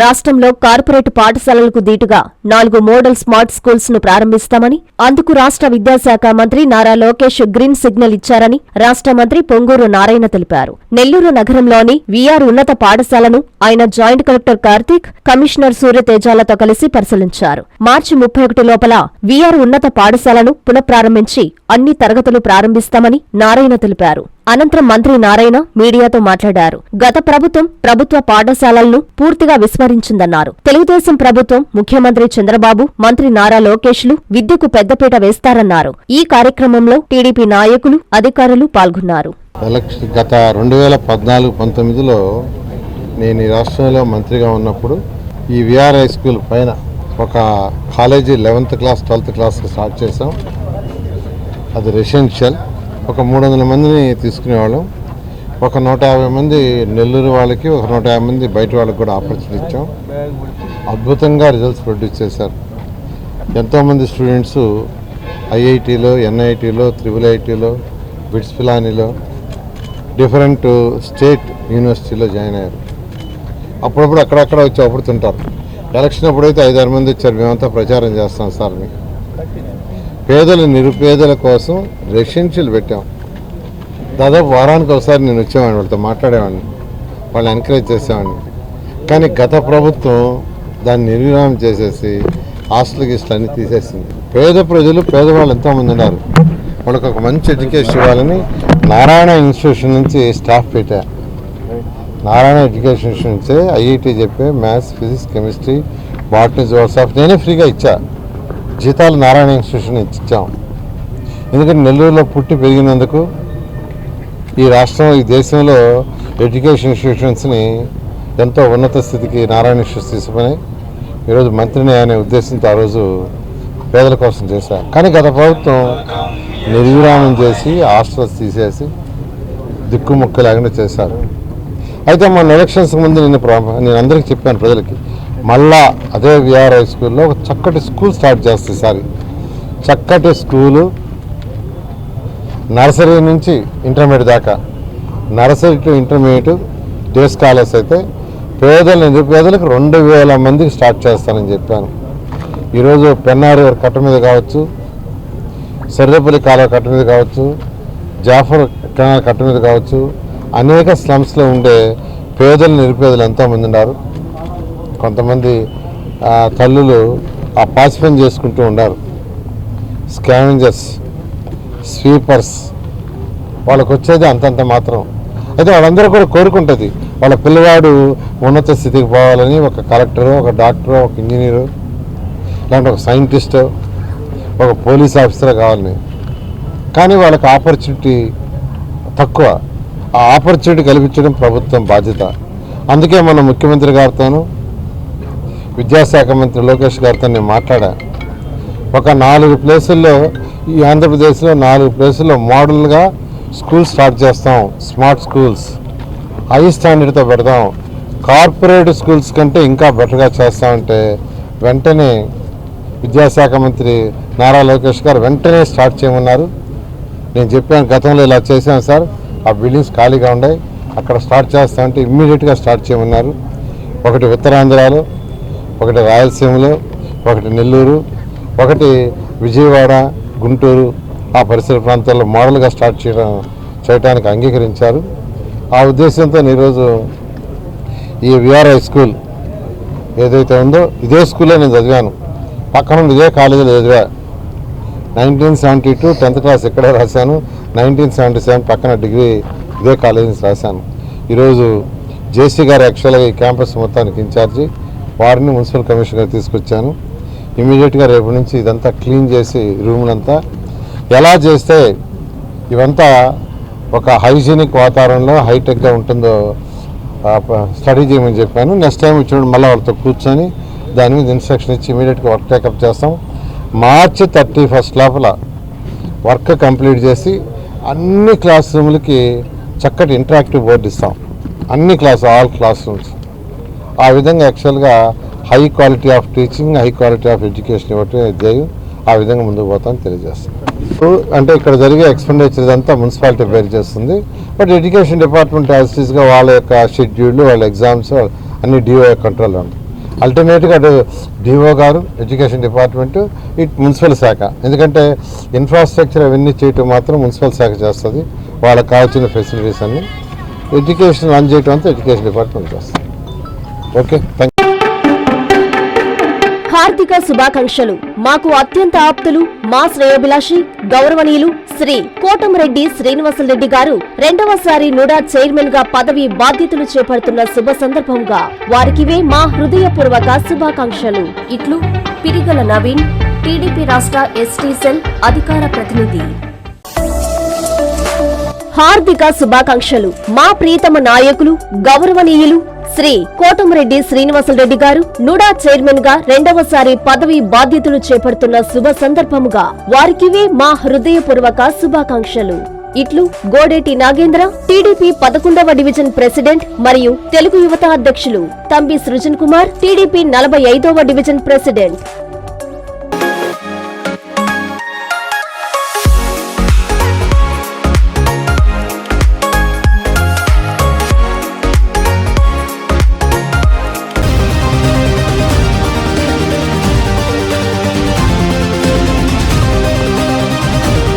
రాష్ట్రంలో కార్పొరేట్ పాఠశాలలకు దీటుగా నాలుగు మోడల్ స్మార్ట్ స్కూల్స్ను ప్రారంభిస్తామని అందుకు రాష్ట్ర విద్యాశాఖ మంత్రి నారా లోకేష్ గ్రీన్ సిగ్నల్ ఇచ్చారని రాష్ట్ర మంత్రి పొంగూరు నారాయణ తెలిపారు. నెల్లూరు నగరంలోని వీఆర్ ఉన్నత పాఠశాలను ఆయన జాయింట్ కలెక్టర్ కార్తీక్ కమిషనర్ సూర్యతేజాలతో కలిసి పరిశీలించారు. మార్చి ముప్పై ఒకటి లోపల వీఆర్ ఉన్నత పాఠశాలను పునఃప్రారంభించి అన్ని తరగతులు ప్రారంభిస్తామని నారాయణ తెలిపారు. అనంతరం మంత్రి నారాయణ మీడియాతో మాట్లాడారు. గత ప్రభుత్వం ప్రభుత్వ పాఠశాలలను పూర్తిగా విస్మరించిందన్నారు. తెలుగుదేశం ప్రభుత్వం ముఖ్యమంత్రి చంద్రబాబు మంత్రి నారా లోకేష్లు విద్యకు పెద్దపీట వేస్తారన్నారు. ఈ కార్యక్రమంలో టీడీపీ నాయకులు అధికారులు పాల్గొన్నారు. గత రెండు వేల పద్నాలుగు పంతొమ్మిదిలో నేను ఈ రాష్ట్రంలో మంత్రిగా ఉన్నప్పుడు ఈ విఆర్ హై స్కూల్ పైన ఒక college eleventh class twelfth class start చేసాం అది రెసిడెన్షియల్ ఒక మూడు వందల మందిని తీసుకునేవాళ్ళం. ఒక నూట యాభై మంది నెల్లూరు వాళ్ళకి ఒక నూట యాభై మంది బయట వాళ్ళకి కూడా ఆపర్చునిటీ ఇచ్చాం. అద్భుతంగా రిజల్ట్స్ ప్రొడ్యూస్ చేశారు. ఎంతోమంది స్టూడెంట్స్ ఐఐటీలో ఎన్ఐటీలో త్రిబుల్ ఐటీలో బిట్స్ పిలానీలో డిఫరెంట్ స్టేట్ యూనివర్సిటీలో జాయిన్ అయ్యారు. అప్పుడప్పుడు అక్కడక్కడ వచ్చి అప్పుడుతుంటారు. ఎలక్షన్ అప్పుడైతే ఐదారు మంది వచ్చారు మేమంతా ప్రచారం చేస్తాం సార్ అని పేదల నిరుపేదల కోసం రెసిడెన్షియల్ పెట్టాం. దాదాపు వారానికి ఒకసారి నేను వచ్చేవాడిని వాళ్ళతో మాట్లాడేవాడిని. వాళ్ళని ఎంకరేజ్ చేసేవాడిని. కానీ గత ప్రభుత్వం దాన్ని నిర్విరామం చేసేసి హాస్టల్ గిస్టల్ తీసేసింది. పేద ప్రజలు పేదవాళ్ళు ఎంతోమంది ఉన్నారు. వాళ్ళకి ఒక మంచి ఎడ్యుకేషన్ ఇవ్వాలని నారాయణ ఇన్స్టిట్యూషన్ నుంచి స్టాఫ్ పెట్టా. నారాయణ ఎడ్యుకేషన్ ఇన్స్టిట్యూషన్ నుంచి ఐఐటి చెప్పే maths physics chemistry botany of నేనే ఫ్రీగా ఇచ్చా. జీతాలు నారాయణ ఇన్స్టిట్యూషన్ ఇచ్చాం. ఎందుకంటే నెల్లూరులో పుట్టి పెరిగినందుకు ఈ రాష్ట్రం ఈ దేశంలో ఎడ్యుకేషన్ ఇన్స్టిట్యూషన్స్ని ఎంతో ఉన్నత స్థితికి నారాయణ ఇన్స్టిట్యూట్స్ తీసుకుని ఈరోజు మంత్రిని అనే ఉద్దేశంతో ఆ రోజు పేదల కోసం చేశారు కానీ గత ప్రభుత్వం నిర్విరామం చేసి హాస్టల్స్ తీసేసి దిక్కుముక్క లేకుండా చేశారు. అయితే మొన్న ఎలక్షన్స్ ముందు నేను నేను అందరికీ చెప్పాను ప్రజలకి మళ్ళా అదే విఆర్ హై స్కూల్లో ఒక చక్కటి స్కూల్ స్టార్ట్ చేస్తుంది సారి. చక్కటి స్కూలు నర్సరీ నుంచి ఇంటర్మీడియట్ దాకా. Nursery to intermediate day scholars అయితే పేదల నిరుపేదలకు రెండు వేల మందికి స్టార్ట్ చేస్తానని చెప్పాను. ఈరోజు పెన్నారి కట్ట మీద కావచ్చు సర్రేపల్లి కాలువ కట్ట మీద కావచ్చు జాఫర్ కెనాల్ కట్ట మీద కావచ్చు అనేక స్లమ్స్లో ఉండే పేదలు నిరుపేదలు ఎంతోమంది ఉన్నారు. కొంతమంది తల్లులు ఆ పాసి చేసుకుంటూ ఉన్నారు స్కావెంజర్స్ స్వీపర్స్ వాళ్ళకు వచ్చేది అంతంత మాత్రం. అయితే వాళ్ళందరూ కూడా కోరుకుంటుంది వాళ్ళ పిల్లవాడు ఉన్నత స్థితికి పోవాలని ఒక కలెక్టరు ఒక డాక్టరు ఒక ఇంజనీరు లేదంటే ఒక సైంటిస్టు ఒక పోలీస్ ఆఫీసర్ కావాలని. కానీ వాళ్ళకి ఆపర్చునిటీ తక్కువ. ఆ ఆపర్చునిటీ కల్పించడం ప్రభుత్వం బాధ్యత. అందుకే మన ముఖ్యమంత్రి గారితోనూ విద్యాశాఖ మంత్రి లోకేష్ గారితో నేను మాట్లాడా. ఒక నాలుగు ప్లేసుల్లో ఈ ఆంధ్రప్రదేశ్లో నాలుగు ప్లేసుల్లో మోడల్గా స్కూల్ స్టార్ట్ చేస్తాం. Smart schools. హై స్టాండర్డ్తో పెడదాం కార్పొరేట్ స్కూల్స్ కంటే ఇంకా బెటర్గా చేస్తామంటే వెంటనే విద్యాశాఖ మంత్రి నారా లోకేష్ గారు వెంటనే స్టార్ట్ చేయమన్నారు. నేను చెప్పాను గతంలో ఇలా చేశాను సార్. ఆ బిల్డింగ్స్ ఖాళీగా ఉన్నాయి. అక్కడ స్టార్ట్ చేస్తామంటే ఇమ్మీడియట్గా స్టార్ట్ చేయమన్నారు. ఒకటి ఉత్తరాంధ్రలో ఒకటి రాయలసీమలో ఒకటి నెల్లూరు ఒకటి విజయవాడ గుంటూరు ఆ పరిసర ప్రాంతాల్లో మోడల్గా స్టార్ట్ చేయడం చేయడానికి అంగీకరించారు. ఆ ఉద్దేశంతో ఈరోజు ఈ విఆర్ హై స్కూల్ ఏదైతే ఉందో ఇదే స్కూల్లో నేను చదివాను. పక్కన ఇదే కాలేజీలో చదివా. Nineteen seventy two tenth class ఇక్కడే రాశాను. నైన్టీన్ సెవెంటీ సెవెన్ పక్కన డిగ్రీ ఇదే కాలేజీ నుంచి రాశాను. ఈరోజు జేసీ గారు యాక్చువల్గా ఈ క్యాంపస్ మొత్తానికి ఇన్ఛార్జి. వారిని మున్సిపల్ కమిషనర్ తీసుకొచ్చాను. ఇమీడియట్గా రేపు నుంచి ఇదంతా క్లీన్ చేసి రూములంతా ఎలా చేస్తే ఇవంతా ఒక హైజీనిక్ వాతావరణంలో హైటెక్గా ఉంటుందో స్టడీ చేయమని చెప్పాను. నెక్స్ట్ టైం వచ్చినప్పుడు మళ్ళీ వాళ్ళతో కూర్చొని దాని మీద ఇన్స్ట్రక్షన్ ఇచ్చి ఇమీడియట్గా వర్క్ టేకప్ చేస్తాం. మార్చి థర్టీ ఫస్ట్ లోపల వర్క్ కంప్లీట్ చేసి అన్ని క్లాస్ రూమ్లకి చక్కటి ఇంటరాక్టివ్ బోర్డు ఇస్తాం. అన్ని క్లాస్ ఆల్ క్లాస్ రూమ్స్. ఆ విధంగా యాక్చువల్గా high quality of teaching high quality of education ఒకటి ధ్యేయం ఆ విధంగా ముందుకు పోతామని తెలియజేస్తాం అంటే ఇక్కడ జరిగే ఎక్స్పెండిచర్ అంతా మున్సిపాలిటీ బేర్ చేస్తుంది. బట్ ఎడ్యుకేషన్ డిపార్ట్మెంట్ యాజిటీస్గా వాళ్ళ యొక్క షెడ్యూల్ వాళ్ళ ఎగ్జామ్స్ అన్ని డిఓ కంట్రోల్ ఉంటాయి అల్టిమేట్గా అటు డిఓ గారు ఎడ్యుకేషన్ డిపార్ట్మెంట్ ఇట్ మున్సిపల్ శాఖ. ఎందుకంటే ఇన్ఫ్రాస్ట్రక్చర్ అవన్నీ చేయటం మాత్రం మున్సిపల్ శాఖ చేస్తుంది. వాళ్ళకి కావాల్సిన ఫెసిలిటీస్ అన్ని ఎడ్యుకేషన్ రన్ చేయటం అంతా ఎడ్యుకేషన్ డిపార్ట్మెంట్ చేస్తుంది. ఓకే హార్దిక శుభాకాంక్షలు. మాకు అత్యంత ఆప్తులు మా శ్రేయోభిలాషి గౌరవనీయులు శ్రీ కోటంరెడ్డి శ్రీనివాసరెడ్డి గారు రెండవసారి నుడా చైర్మన్గా పదవి బాధ్యతలు చేపడుతున్న శుభ సందర్భంగా వారికివే మా హృదయపూర్వక శుభాకాంక్షలు. ఇట్లు పిరిగల నవీన్ టీడీపీ రాష్ట్ర ఎస్టీ సెల్ అధికార ప్రతినిధి. హార్దిక శుభాకాంక్షలు. మా ప్రియతమ నాయకులు గౌరవనీయులు శ్రీ కోటంరెడ్డి శ్రీనివాసరెడ్డి గారు నుడా చైర్మన్గా రెండవసారి పదవి బాధ్యతలు చేపడుతున్న శుభ సందర్భముగా వారికివే మా హృదయపూర్వక శుభాకాంక్షలు. ఇట్లు గోడేటి నాగేంద్ర టీడీపీ పదకొండవ డివిజన్ ప్రెసిడెంట్ మరియు తెలుగు యువత అధ్యక్షులు. తంబి సృజన్ కుమార్ టీడీపీ నలభై ఐదవ డివిజన్ ప్రెసిడెంట్.